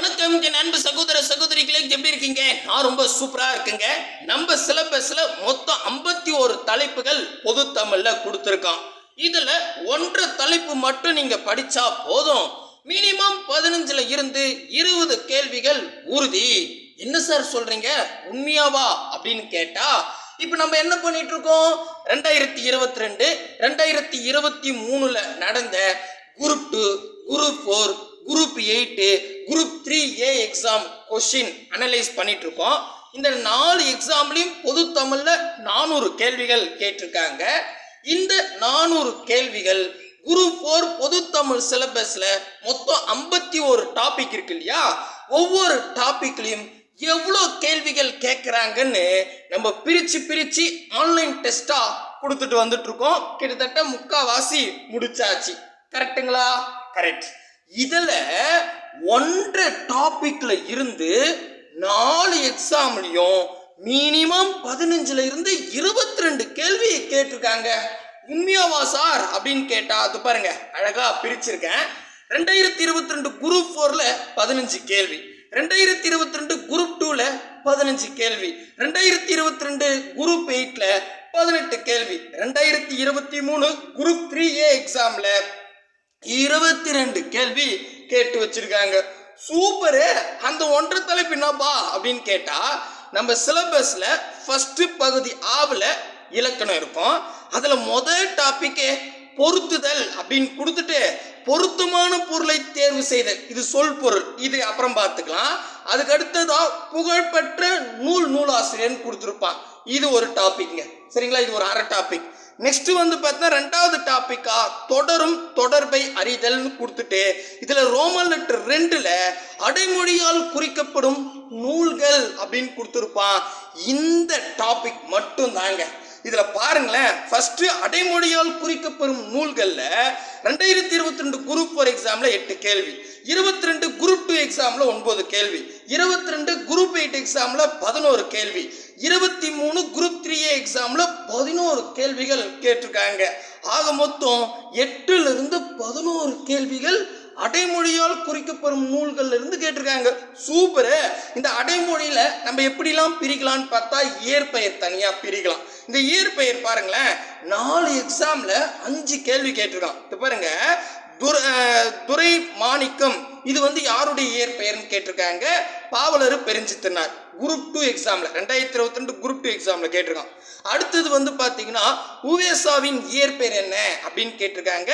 வணக்கம் என் அன்பு சகோதர சகோதரிகளே எப்படி இருக்கீங்க? நான் ரொம்ப சூப்பரா இருக்குங்க. நம்ம சிலபஸ்ல மொத்தம் ஐம்பத்தி ஒரு தலைப்புகள் பொது தமிழ்ல கொடுத்துருக்கோம் இதுல ஒன்றரை தலைப்பு மட்டும் நீங்க படிச்சா போதும். மினிமம் பதினஞ்சுல இருந்து இருபது கேள்விகள் உறுதி. என்ன சார் சொல்றீங்க? உண்மையாவா அப்படின்னு கேட்டா இப்போ நம்ம என்ன பண்ணிட்டு இருக்கோம் ரெண்டாயிரத்தி இருபத்தி ரெண்டு ரெண்டாயிரத்தி இருபத்தி மூணுல நடந்த group two group four group eight group three A exam question analyse பண்ணிட்டு இருக்கோம் இந்த நாலு எக்ஸாம்லையும் பொது தமிழில் நானூறு கேள்விகள் கேட்டிருக்காங்க. இந்த நானூறு கேள்விகள் குரூப் ஃபோர் பொது தமிழ் சிலபஸில் மொத்தம் ஐம்பத்தி ஒரு டாபிக் இருக்கு இல்லையா? ஒவ்வொரு டாப்பிக்லையும் எவ்வளோ கேள்விகள் கேட்குறாங்கன்னு நம்ம பிரித்து பிரித்து ஆன்லைன் டெஸ்ட்டாக கொடுத்துட்டு வந்துட்டு இருக்கோம் கிட்டத்தட்ட முக்கால்வாசி முடிச்சாச்சு. கரெக்ட்டுங்களா கரெக்ட் இதில் ஒன்றரை டாப்பிக்கில் இருந்து நாலு எக்ஸாம்லையும் மினிமம் பதினஞ்சுல இருந்து இருபத்தி ரெண்டு கேள்வி கேட்டிருக்காங்க உண்மையாவா சார் அப்படின்னு கேட்டா அது பாருங்க அழகா பிரிச்சிருக்கேன். ரெண்டாயிரத்தி இருபத்தி ரெண்டு குரூப் ஃபோர்ல பதினஞ்சு கேள்வி. ரெண்டாயிரத்தி இருபத்தி ரெண்டு குரூப் டூல பதினஞ்சு கேள்வி. ரெண்டாயிரத்தி இருபத்தி ரெண்டு குரூப் எயிட்ல பதினெட்டு கேள்வி. ரெண்டாயிரத்தி இருபத்தி மூணு குரூப் த்ரீ ஏ எக்ஸாம்ல இருபத்தி ரெண்டு கேள்வி கேட்டு வச்சிருக்காங்க. சூப்பரு அந்த ஒன்றரை தலைப்பு என்னப்பா அப்படின்னு கேட்டா நம்ம சிலபஸ்ல ஃபர்ஸ்ட் பகுதி ஆவில் இலக்கணம் இருக்கும். அதுல முதல் டாபிக்கே பொருத்துதல் அப்படின்னு கொடுத்துட்டு பொருத்தமான பொருளை தேர்வு செய்தல். இது சொல் பொருள். இது அப்புறம் பார்த்துக்கலாம். அதுக்கு அடுத்ததா புகழ்பெற்ற நூல் நூலாசிரியர்னு கொடுத்துருப்பான். இது ஒரு டாபிக்ங்க சரிங்களா? இது ஒரு அரை டாபிக் நெக்ஸ்ட் வந்து பார்த்தீங்கன்னா ரெண்டாவது டாபிக்கா தொடரும் தொடர்பை அறிதல்னு கொடுத்துட்டு இதுல ரோமன் லெட்டர் ரெண்டுல அடைமொழியால் குறிக்கப்படும் நூல்கள் அப்படின்னு கொடுத்துருப்பான். இந்த டாபிக் மட்டும் தாங்க இதில் பாருங்களேன் ஃபஸ்ட்டு அடைமொழியால் குறிக்கப்படும் நூல்களில் ரெண்டாயிரத்தி இருபத்தி ரெண்டு குரூப் ஃபோர் எக்ஸாமில் எட்டு கேள்வி இருபத்தி ரெண்டு குரூப் டூ எக்ஸாமில் ஒன்பது கேள்வி இருபத்தி ரெண்டு குரூப் எயிட் எக்ஸாமில் பதினோரு கேள்வி இருபத்தி மூணு குரூப் த்ரீ எக்ஸாமில் பதினோரு கேள்விகள் கேட்டிருக்காங்க. ஆக மொத்தம் எட்டுலேருந்து பதினோரு கேள்விகள் அடைமொழியால் குறிக்கப்படும் நூல்கள்ல இருந்து கேட்டிருக்காங்க. சூப்பரு. இந்த அடைமொழியில நம்ம எப்படிலாம் பிரிக்கலாம்னு பார்த்தா இயற்பெயர் தனியா பிரிக்கலாம். இந்த இயற்பெயர் பாருங்களேன். நாலு எக்ஸாமில் அஞ்சு கேள்வி கேட்டிருக்கான். இப்போ பாருங்க. துர துரை மாணிக்கம் இது வந்து யாருடைய இயற்பெயர்னு கேட்டிருக்காங்க? பாவலர் பெருஞ்சித்தனார். குரூப் டூ எக்ஸாமில் ரெண்டாயிரத்தி இருபத்தி ரெண்டு குரூப் டூ எக்ஸாமில் கேட்டிருக்கான். அடுத்தது வந்து பார்த்தீங்கன்னா உவேசாவின் இயற்பெயர் என்ன? அப்படின்னு கேட்டிருக்காங்க.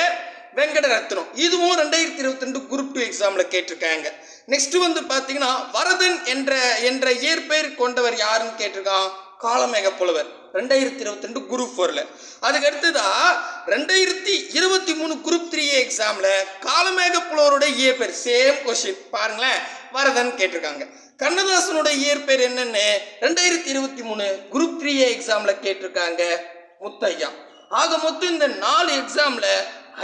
வெங்கடரத்னம். இதுவும் ரெண்டாயிரத்தி இருபத்தி ரெண்டு குரூப் டூ எக்ஸாமில் கேட்டிருக்காங்க. நெக்ஸ்ட் வந்து பார்த்தீங்கன்னா வரதன் என்ற என்ற இயற்பெயர் கொண்டவர் யாருன்னு கேட்டிருக்கான்? காலமேக புலவர் ரெண்டாயிரத்தி இருபத்தி ரெண்டு குரூப் ஃபோரில் அதுக்கு அடுத்ததாக ரெண்டாயிரத்தி இருபத்தி மூணு குரூப் த்ரீ எக்ஸாமில் காலமேக புலவரோட இயற்பெயர் சேம் கொஷின் பாருங்களேன் வரதன் கேட்டிருக்காங்க. கண்ணதாசனோட இயற்பெயர் என்னென்னு ரெண்டாயிரத்தி இருபத்தி மூணு குரூப் த்ரீ எக்ஸாமில் கேட்டிருக்காங்க முத்தையா. ஆக மொத்தம் இந்த நாலு எக்ஸாமில்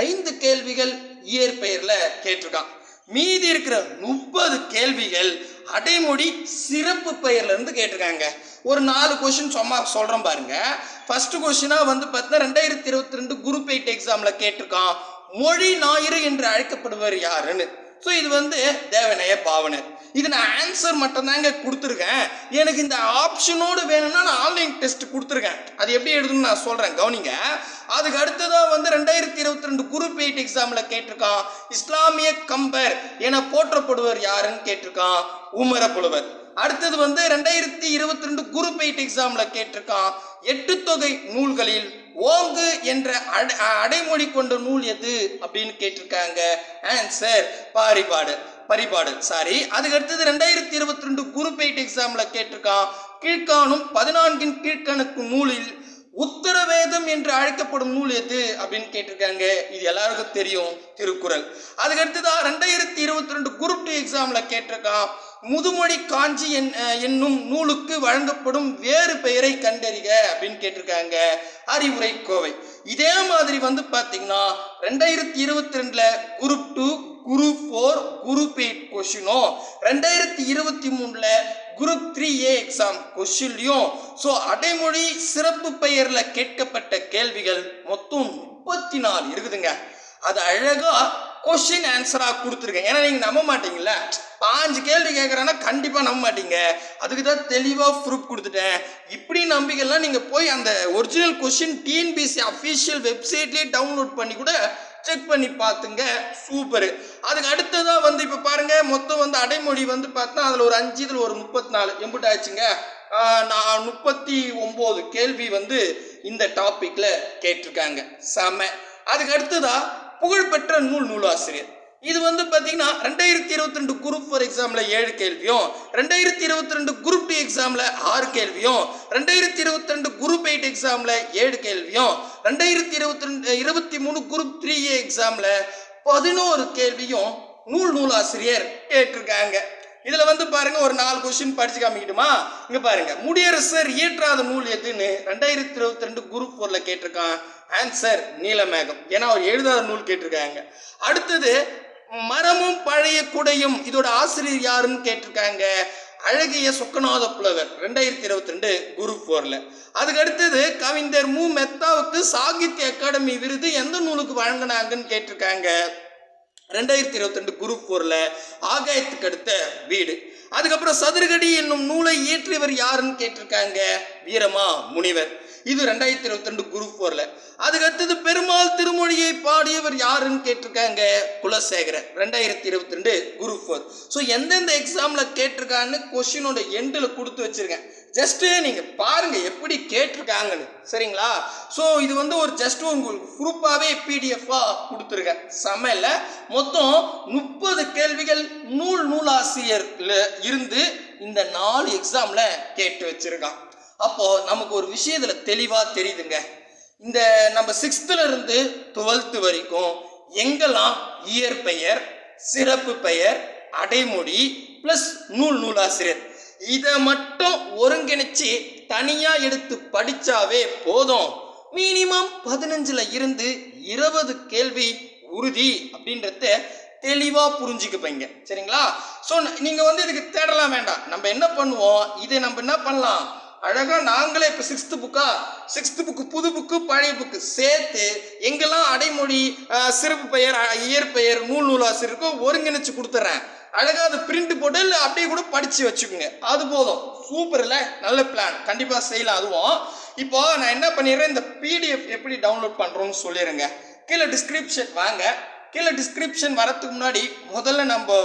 ஐந்து கேள்விகள் இயற்பெயரில் கேட்டிருக்கான். மீதி இருக்கிற முப்பது கேள்விகள் அடைமொழி சிறப்பு பெயர்லேருந்து கேட்டிருக்காங்க. ஒரு நாலு கொஷின் சும்மா சொல்கிறேன் பாருங்க. ஃபர்ஸ்ட் கொஷினாக வந்து பார்த்தீங்கன்னா ரெண்டாயிரத்தி இருபத்தி ரெண்டு குரூப் எயிட் எக்ஸாமில் கேட்டிருக்கான். மொழி ஞாயிறு என்று அழைக்கப்படுவர் யாருன்னு? ஸோ இது வந்து தேவனைய பாவனர். இது நான் ஆன்சர் மட்டும்தாங்க கொடுத்துருக்கேன். எனக்கு இந்த ஆப்ஷனோடு வேணும்னா நான் ஆன்லைன் டெஸ்ட் கொடுத்துருக்கேன். அது எப்படி எழுதணும்னு நான் சொல்கிறேன் கவனிங்க. அதுக்கு அடுத்ததாக வந்து ரெண்டாயிரத்தி இருபத்தி ரெண்டு குரூப் எயிட் எக்ஸாமில் கேட்டிருக்கான். இஸ்லாமிய கம்பர் என போற்றப்படுவர் யாருன்னு கேட்டிருக்கான். உமர புலவர் அடுத்தது வந்து ரெண்டாயிரத்தி இருபத்தி ரெண்டு குரூப் எயிட் எக்ஸாம்ல கேட்டிருக்கான். எட்டு தொகை நூல்களில் ஓங்கு என்ற அடை அடைமொழி கொண்ட நூல் எது அப்படின்னு கேட்டிருக்காங்க. ஆன்சர் பாரிபாடு பரிபாடு சாரி அதுக்கு அடுத்தது ரெண்டாயிரத்தி இருபத்தி ரெண்டு குரூப் எயிட் எக்ஸாம்ல கேட்டிருக்கான். கீழ்காணும் பதினான்கின் கீழ்கணக்கு நூலில் உத்தரவேதம் என்று அழைக்கப்படும் நூல் எது அப்படின்னு கேட்டிருக்காங்க. இது எல்லாருக்கும் தெரியும் திருக்குறள். அதுக்கு அடுத்ததா ரெண்டாயிரத்தி இருபத்தி ரெண்டு குரூப் டூ எக்ஸாம்ல கேட்டிருக்கான். முதுமொழி காஞ்சி என் என்னும் நூலுக்கு வழங்கப்படும் வேறு பெயரை கண்டறிக அப்படின்னு கேட்டிருக்காங்க. அறிவுரை கோவை. இதே மாதிரி வந்து பார்த்தீங்கன்னா ரெண்டாயிரத்தி இருபத்தி ரெண்டுல group two group four group eight கொஷினும் ரெண்டாயிரத்தி இருபத்தி மூணுல குரூப் த்ரீ ஏ எக்ஸாம் கொஷின்லையும் ஸோ அடைமொழி சிறப்பு பெயரில் கேட்கப்பட்ட கேள்விகள் மொத்தம் முப்பத்தி நாலு இருக்குதுங்க. அது அழகாக கொஷின் ஆன்சராக கொடுத்துருக்கேன். ஏன்னா நீங்கள் நம்ப மாட்டீங்களா பாஞ்சு கேள்வி கேட்குறேன்னா கண்டிப்பாக நம்ப மாட்டீங்க. அதுக்கு தான் தெளிவாக ப்ரூஃப் கொடுத்துட்டேன். இப்படி நம்பிக்கைலாம் நீங்கள் போய் அந்த ஒரிஜினல் கொஷின் டிஎன்பிசி அஃபிஷியல் வெப்சைட்லேயே டவுன்லோட் பண்ணி கூட செக் பண்ணி பார்த்துங்க சூப்பரு. அதுக்கு அடுத்ததாக வந்து இப்போ பாருங்கள் மொத்தம் வந்து அடைமொழி வந்து பார்த்தா அதில் ஒரு அஞ்சு இதில் ஒரு முப்பத்தி நாலு எம்பிட்டு ஆச்சுங்க நான் முப்பத்தி ஒம்பது கேள்வி வந்து இந்த டாப்பிக்கில் கேட்டிருக்காங்க. செம. அதுக்கு அடுத்ததாக புகழ்பெற்ற நூல் நூலாசிரியர். இது வந்து பார்த்தீங்கன்னா ரெண்டாயிரத்தி இருபத்தி ரெண்டு குரூப் ஃபோர் எக்ஸாமில் ஏழு கேள்வியும் ரெண்டாயிரத்தி இருபத்தி ரெண்டு குரூப் டூ எக்ஸாமில் ஆறு கேள்வியும் ரெண்டாயிரத்தி இருபத்தி ரெண்டு குரூப் எயிட் எக்ஸாமில் ஏழு கேள்வியும் ரெண்டாயிரத்தி இருபத்தி ரெண்டு இருபத்தி மூணு குரூப் த்ரீ ஏ எக்ஸாமில் பதினோரு கேள்வியும் நூல் நூலாசிரியர் கேட்டிருக்காங்க. இதில் வந்து பாருங்க ஒரு நாலு கொஸ்டின் படிச்சு காமிக்கிட்டுமா? இங்கே பாருங்க முடியரசர் இயற்றாத நூல் எதுன்னு ரெண்டாயிரத்தி இருபத்தி ரெண்டு குரூப் ஃபோரில் கேட்டிருக்கான். ஆன்சர் நீலமேகம். ஏன்னா அவர் எழுதாத நூல் கேட்டிருக்காங்க. அடுத்தது மரமும் பழைய குடையும் இதோட ஆசிரியர் யாருன்னு கேட்டிருக்காங்க. அழகிய சொக்கநாத புலவர் ரெண்டாயிரத்தி இருபத்தி ரெண்டு குரு ஃபோர்ல அதுக்கு அடுத்தது கவிஞர் மு. மெத்தாவுக்கு சாகித்ய அகாடமி விருது எந்த நூலுக்கு வழங்கினாங்கன்னு கேட்டிருக்காங்க. ரெண்டாயிரத்தி இருபத்தி ரெண்டு குரு ஃபோரில் ஆகாயத்துக்கு அடுத்த வீடு. அதுக்கப்புறம் சதுரகடி என்னும் நூலை இயற்றியவர் யாருன்னு கேட்டிருக்காங்க. வீரமா முனிவர். இது ரெண்டாயிரத்தி இருபத்தி ரெண்டு குரூப் ஃபோரில் அதுக்கு அடுத்தது பெருமாள் திருமொழியை பாடியவர் யாருன்னு கேட்டிருக்காங்க? குலசேகரன். ரெண்டாயிரத்தி இருபத்தி ரெண்டு குரூப் ஃபோர் ஸோ எந்தெந்த எக்ஸாமில் கேட்டிருக்கான்னு கொஷினோட எண்டில் கொடுத்து வச்சிருக்கேன். ஜஸ்ட்டு நீங்கள் பாருங்கள் எப்படி கேட்டிருக்காங்கன்னு. சரிங்களா? ஸோ இது வந்து ஒரு ஜஸ்ட் உங்களுக்கு குரூப்பாகவே பிடிஎஃபாக கொடுத்துருக்கேன். சமையல. மொத்தம் முப்பது கேள்விகள் நூல் நூலாசிரியர்ல இருந்து இந்த நாலு எக்ஸாமில் கேட்டு வச்சிருக்கான். அப்போது நமக்கு ஒரு விஷயத்தில் தெளிவாக தெரியுதுங்க. இந்த நம்ம சிக்ஸ்த்துலேருந்து டுவெல்த்து வரைக்கும் எங்கெல்லாம் இயற்பெயர் சிறப்பு பெயர் அடைமொழி ப்ளஸ் நூல் நூலாசிரியர் இதை மட்டும் ஒருங்கிணைச்சு தனியாக எடுத்து படித்தாவே போதும். மினிமம் பதினஞ்சில் இருந்து இருபது கேள்வி உறுதி அப்படின்றத தெளிவாக புரிஞ்சுக்குப்பீங்க. சரிங்களா? ஸோ நீங்கள் வந்து இதுக்கு தேடலாம் வேண்டாம். நம்ம என்ன பண்ணுவோம்? இதை நம்ம என்ன பண்ணலாம்? அழகாக நாங்களே இப்போ சிக்ஸ்த்து புக்கா சிக்ஸ்த்து புக்கு புது புக்கு பழைய புக்கு சேர்த்து எங்கெல்லாம் அடைமொழி சிறப்பு பெயர் இயற்பெயர் நூல் நூலாசிரியருக்கோ ஒருங்கிணைச்சு கொடுத்துட்றேன் அழகாக அது பிரிண்ட் போட்டு இல்லை அப்படியே கூட படித்து வச்சுக்கோங்க. அது போதும். சூப்பர் இல்லை? நல்ல பிளான் கண்டிப்பாக செய்யலாம் அதுவும். இப்போ நான் என்ன பண்ணிடுறேன்? இந்த பிடிஎஃப் எப்படி டவுன்லோட் பண்ணுறோன்னு சொல்லிடுங்க கீழே டிஸ்கிரிப்ஷன் வாங்க. கீழே டிஸ்கிரிப்ஷன் வரத்துக்கு முன்னாடி முதல்ல நம்ம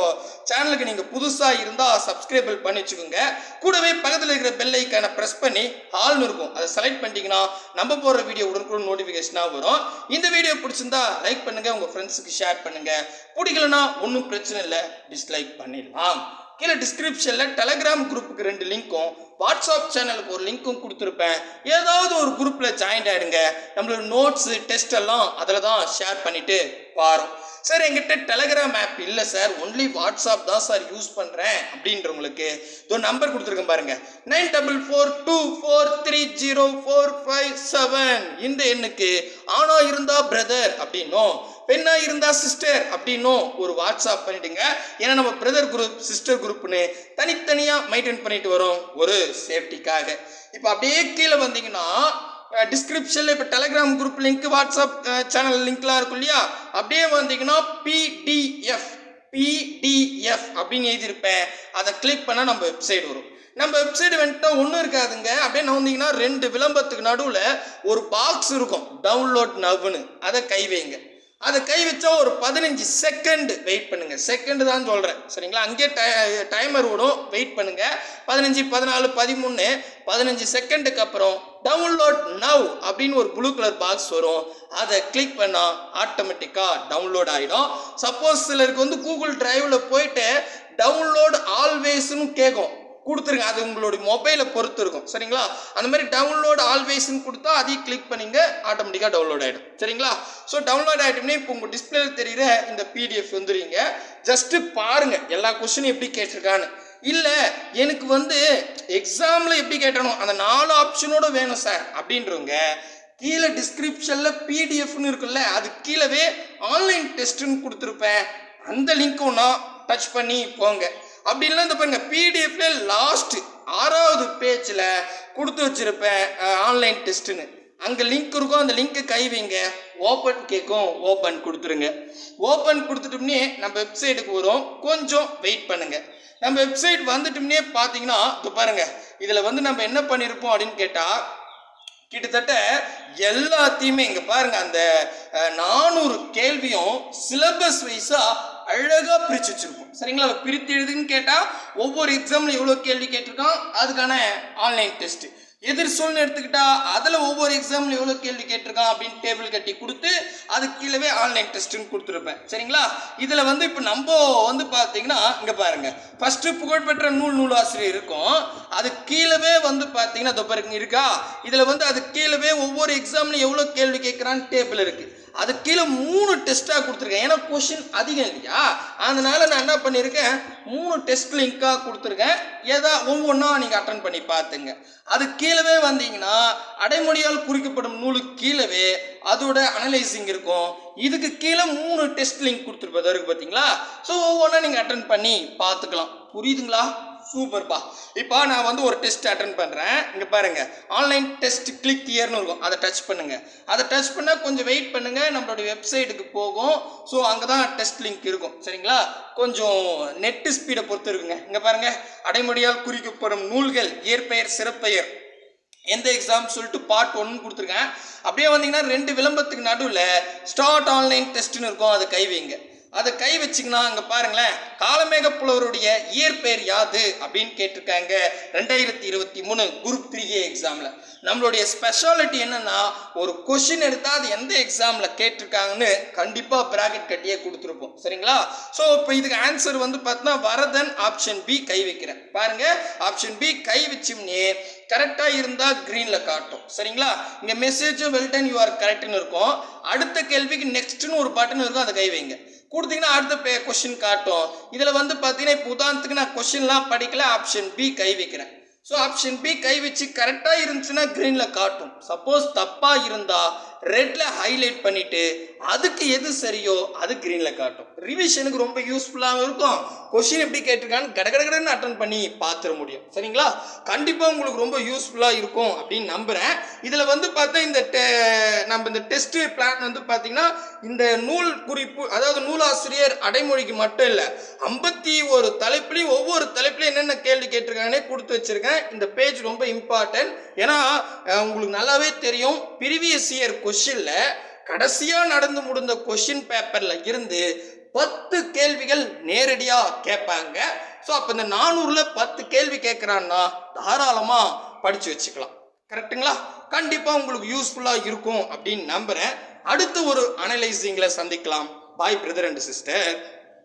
சேனலுக்கு நீங்கள் புதுசாக இருந்தால் சப்ஸ்கிரைபிள் பண்ணி வச்சுக்கோங்க. கூடவே பக்கத்தில் இருக்கிற பெல் ஐக்கானை ப்ரெஸ் பண்ணி ஆள்னு இருக்கும். அதை செலக்ட் பண்ணிட்டீங்கன்னா நம்ம போகிற வீடியோ உடனுக்குடன் நோட்டிஃபிகேஷனாக வரும். இந்த வீடியோ பிடிச்சிருந்தா லைக் பண்ணுங்கள் உங்கள் ஃப்ரெண்ட்ஸுக்கு ஷேர் பண்ணுங்கள் பிடிக்கலனா ஒன்றும் பிரச்சனை இல்லை டிஸ்லைக் பண்ணிடலாம். கீழே டிஸ்கிரிப்ஷனில் டெலகிராம் குரூப்புக்கு ரெண்டு லிங்க்கும் வாட்ஸ்அப் சேனலுக்கு ஒரு லிங்க்கும் கொடுத்துருப்பேன். ஏதாவது ஒரு குரூப்பில் ஜாயின் ஆகிடுங்க நம்மளோட நோட்ஸு டெஸ்ட் எல்லாம் அதில் தான் ஷேர் பண்ணிவிட்டு பாரும். சார் எங்கிட்ட டெலகிராம் ஆப் இல்லை சார். ஒன்லி வாட்ஸ்அப் தான் சார் யூஸ் பண்ணுறேன் அப்படின்றவங்களுக்கு இதோ நம்பர் கொடுத்துருக்கேன் பாருங்க. Nine double four two four three zero four five seven இந்த எண்ணுக்கு ஆணா இருந்தா பிரதர் அப்படின்னும் பெண்ணா இருந்தா சிஸ்டர் அப்படின்னும் ஒரு வாட்ஸ்அப் பண்ணிடுங்க. ஏன்னா நம்ம பிரதர் குரூப் சிஸ்டர் குரூப்னு தனித்தனியாக மெயின்டைன் பண்ணிட்டு வரோம் ஒரு சேஃப்டிக்காக இப்போ அப்படியே கீழே வந்தீங்கன்னா டிஸ்கிரிப்ஷனில் இப்போ Telegram group link WhatsApp channel லிங்க்லாம் இருக்கும் இல்லையா? அப்படியே வந்தீங்கன்னா பிடிஎஃப் பிடிஎஃப் அப்படின்னு எழுதியிருப்பேன். அதை கிளிக் பண்ணால் நம்ம வெப்சைட் வரும். நம்ம வெப்சைட் வந்துட்டா ஒன்றும் இருக்காதுங்க. அப்படியே நான் வந்தீங்கன்னா ரெண்டு விளம்பரத்துக்கு நடுவில் ஒரு பாக்ஸ் இருக்கும். டவுன்லோட் நவ்னு அதை கை வைங்க. அதை கை வச்சா ஒரு பதினஞ்சு செகண்ட் வெயிட் பண்ணுங்க. செகண்ட் தான் சொல்கிறேன் சரிங்களா? அங்கேயே டை டைமர் விடும் வெயிட் பண்ணுங்க. பதினஞ்சு பதினாலு பதிமூணு பதினஞ்சு செகண்டுக்கு அப்புறம் டவுன்லோட் நவ் அப்படின்னு ஒரு ப்ளூ கலர் பாக்ஸ் வரும். அதை கிளிக் பண்ணால் ஆட்டோமேட்டிக்காக டவுன்லோட் ஆகிடும் சப்போஸ் சிலருக்கு வந்து கூகுள் டிரைவில் போயிட்டு டவுன்லோட் ஆல்வேஸ்னு கேட்கும் கொடுத்துருங்க. அது உங்களுடைய மொபைலை பொறுத்து இருக்கும். சரிங்களா? அந்த மாதிரி டவுன்லோட் ஆல்வேஸ்ன்னு கொடுத்தா அதையும் கிளிக் பண்ணிங்க ஆட்டோமேட்டிக்காக டவுன்லோட் ஆகிடும் சரிங்களா? ஸோ டவுன்லோட் ஆகிட்டோம்னே இப்போ உங்கள் டிஸ்பிளேல தெரிகிற இந்த பிடிஎஃப் வந்துடுங்க ஜஸ்ட்டு பாருங்கள் எல்லா கொஸ்டினும் எப்படி கேட்டிருக்கான்னு. இல்லை எனக்கு வந்து எக்ஸாமில் எப்படி கேட்டணும் அந்த நாலு ஆப்ஷனோட வேணும் சார் அப்படின்றவங்க கீழே டிஸ்கிரிப்ஷனில் பிடிஎஃப்னு இருக்குல்ல அது கீழவே ஆன்லைன் டெஸ்ட்டுன்னு கொடுத்துருப்பேன். அந்த லிங்க்கும் நான் டச் பண்ணி போங்க. அப்படின்லாம் இந்த பாருங்க பிடிஎஃப்ல லாஸ்ட் ஆறாவது பேஜில் கொடுத்து வச்சிருப்பேன் ஆன்லைன் டெஸ்ட்டுன்னு அங்கே லிங்க் இருக்கும் அந்த லிங்க்கை கைவிங்க ஓப்பன் கேட்கும் ஓப்பன் கொடுத்துருங்க. ஓப்பன் கொடுத்துட்டோம்னே நம்ம வெப்சைட்டுக்கு வரும். கொஞ்சம் வெயிட் பண்ணுங்கள் நம்ம வெப்சைட் வந்துட்டோம்னே பார்த்தீங்கன்னா இது பாருங்கள் இதில் வந்து நம்ம என்ன பண்ணியிருப்போம் அப்படின்னு கேட்டால் கிட்டத்தட்ட எல்லாத்தையுமே இங்கே பாருங்கள் அந்த நானூறு கேள்வியும் சிலபஸ் வைஸாக அழகாக பிரித்து வச்சுருக்கோம் சரிங்களா? பிரித்து எழுதுன்னு கேட்டால் ஒவ்வொரு எக்ஸாமில் எவ்வளோ கேள்வி கேட்டிருக்கான்? அதுக்கான ஆன்லைன் டெஸ்ட்டு எதிர் சூழ்நிலை எடுத்துக்கிட்டா அதில் ஒவ்வொரு எக்ஸாம்ல எவ்வளோ கேள்வி கேட்டிருக்கான் அப்படின்னு டேபிள் கட்டி கொடுத்து அது கீழே ஆன்லைன் டெஸ்ட்டுன்னு கொடுத்துருப்பேன். சரிங்களா? இதில் வந்து இப்போ நம்ம வந்து பார்த்தீங்கன்னா இங்கே பாருங்க. ஃபஸ்ட்டு புகழ்பெற்ற நூல் நூலாசிரியர் இருக்கும். அது கீழவே வந்து பார்த்தீங்கன்னா இதோ இருக்கா? இதில் வந்து அது கீழே ஒவ்வொரு எக்ஸாம்லையும் எவ்வளோ கேள்வி கேட்குறான்னு டேபிள் இருக்குது அது கீழே மூணு டெஸ்ட்டாக கொடுத்துருக்கேன். ஏன்னா கொஷின் அதிகம் இல்லையா? அதனால நான் என்ன பண்ணியிருக்கேன் மூணு டெஸ்ட் லிங்க்காக கொடுத்துருக்கேன். ஏதா ஒவ்வொன்றா நீங்கள் அட்டன் பண்ணி பார்த்துங்க அது கீழவே வந்தீங்கன்னா அடைமொழியால் குறிக்கப்படும் நூலுக்கு கீழவே அதோட அனலைசிங் இருக்கும். இதுக்கு கீழே மூணு டெஸ்ட் லிங்க் கொடுத்துருப்பது இருக்கு பார்த்தீங்களா ஸோ ஒவ்வொன்றா நீங்கள் அட்டன் பண்ணி பார்த்துக்கலாம் புரியுதுங்களா? சூப்பர்ப்பா இப்போ நான் வந்து ஒரு டெஸ்ட் அட்டன் பண்ணுறேன் இங்கே பாருங்க. ஆன்லைன் டெஸ்ட் கிளிக் இயர்னு இருக்கும். அதை டச் பண்ணுங்கள் அதை டச் பண்ணால் கொஞ்சம் வெயிட் பண்ணுங்கள் நம்மளோட வெப்சைட்டுக்கு போகும். ஸோ அங்கே தான் டெஸ்ட் லிங்க் இருக்கும். சரிங்களா? கொஞ்சம் நெட்டு ஸ்பீடை பொறுத்து இருக்குங்க. இங்கே பாருங்கள் அடைமொழியால் குறிக்கப்படும் நூல்கள் இயற்பெயர் சிறப்பெயர். எந்த எக்ஸாம் சொல்லிட்டு பார்ட் ஒன்னு கொடுத்துருக்கேன். அப்படியே வந்தீங்கன்னா ரெண்டு விளம்பரத்துக்கு நடுவில் ஸ்டார்ட் ஆன்லைன் டெஸ்ட்னு இருக்கும். அதை கை வைங்க. அதை கை வச்சிங்கன்னா அங்கே பாருங்களேன் காலமேக புலவருடைய இயற்பெயர் யாது அப்படின்னு கேட்டிருக்காங்க. ரெண்டாயிரத்தி இருபத்தி மூணு குரூப் த்ரீ ஏ எக்ஸாமில் நம்மளுடைய ஸ்பெஷாலிட்டி என்னன்னா ஒரு கொஷின் எடுத்தால் அது எந்த எக்ஸாமில் கேட்டிருக்காங்கன்னு கண்டிப்பாக ப்ராக்கெட் கட்டியே கொடுத்துருப்போம். சரிங்களா? ஸோ இப்போ இதுக்கு ஆன்சர் வந்து பார்த்தீங்கன்னா வரதன் ஆப்ஷன் பி கை வைக்கிறேன். பாருங்க ஆப்ஷன் பி கை வச்சோம்னே கரெக்டாக இருந்தால் க்ரீனில் காட்டும். சரிங்களா? இங்கே மெசேஜும் வெல்டன் யூ ஆர் கரெக்டுன்னு இருக்கும். அடுத்த கேள்விக்கு நெக்ஸ்ட்னு ஒரு பட்டன் இருக்கும் அதை கை வைங்க. கொடுத்தீங்கன்னா அடுத்த பே கொஷின் காட்டும். இதில் வந்து பார்த்தீங்கன்னா இப்போ உதாரணத்துக்கு நான் கொஷின்லாம் படிக்கல ஆப்ஷன் பி கை வைக்கிறேன். ஸோ ஆப்ஷன் பி கை வச்சு கரெக்டாக இருந்துச்சுன்னா க்ரீனில் காட்டும். சப்போஸ் தப்பாக இருந்தால் ரெட்டில் ஹைலைட் பண்ணிவிட்டு அதுக்கு எது சரியோ அது க்ரீனில் காட்டும். ரிவிஷனுக்கு ரொம்ப யூஸ்ஃபுல்லாகவும் இருக்கும். கொஷின் எப்படி கேட்டிருக்கான்னு கடகடகடன்னு அட்டன் பண்ணி பார்த்துட முடியும். சரிங்களா? கண்டிப்பாக உங்களுக்கு ரொம்ப யூஸ்ஃபுல்லாக இருக்கும் அப்படின்னு நம்புகிறேன் இதில் வந்து பார்த்தா இந்த டெ- நம்ம இந்த டெஸ்ட்டு பிளான் வந்து பார்த்திங்கன்னா இந்த நூல் குறிப்பு அதாவது நூலாசிரியர் அடைமொழிக்கு மட்டும் இல்லை ஐம்பத்தி ஒரு தலைப்புலையும் ஒவ்வொரு தலைப்புலையும் என்னென்ன கேள்வி கேட்டிருக்காங்கன்னே கொடுத்து வச்சிருக்கேன். இந்த பேஜ் ரொம்ப இம்பார்ட்டன்ட் ஏன்னா உங்களுக்கு நல்லாவே தெரியும். ப்ரீவியஸ் இயர் கொஷினில் கடைசியாக நடந்து முடிந்த கொஷின் பேப்பரில் இருந்து பத்து கேள்விகள் நேரடியாக கேட்பாங்க. ஸோ அப்போ இந்த நானூறில் பத்து கேள்வி கேட்குறான்னா தாராளமாக படித்து வச்சுக்கலாம். கரெக்ட்டுங்களா கண்டிப்பாக உங்களுக்கு யூஸ்ஃபுல்லாக இருக்கும் அப்படின்னு நம்புகிறேன் அடுத்த ஒரு அனலைசிங்கில் சந்திக்கலாம். பாய் பிரதர் அண்ட் சிஸ்டர்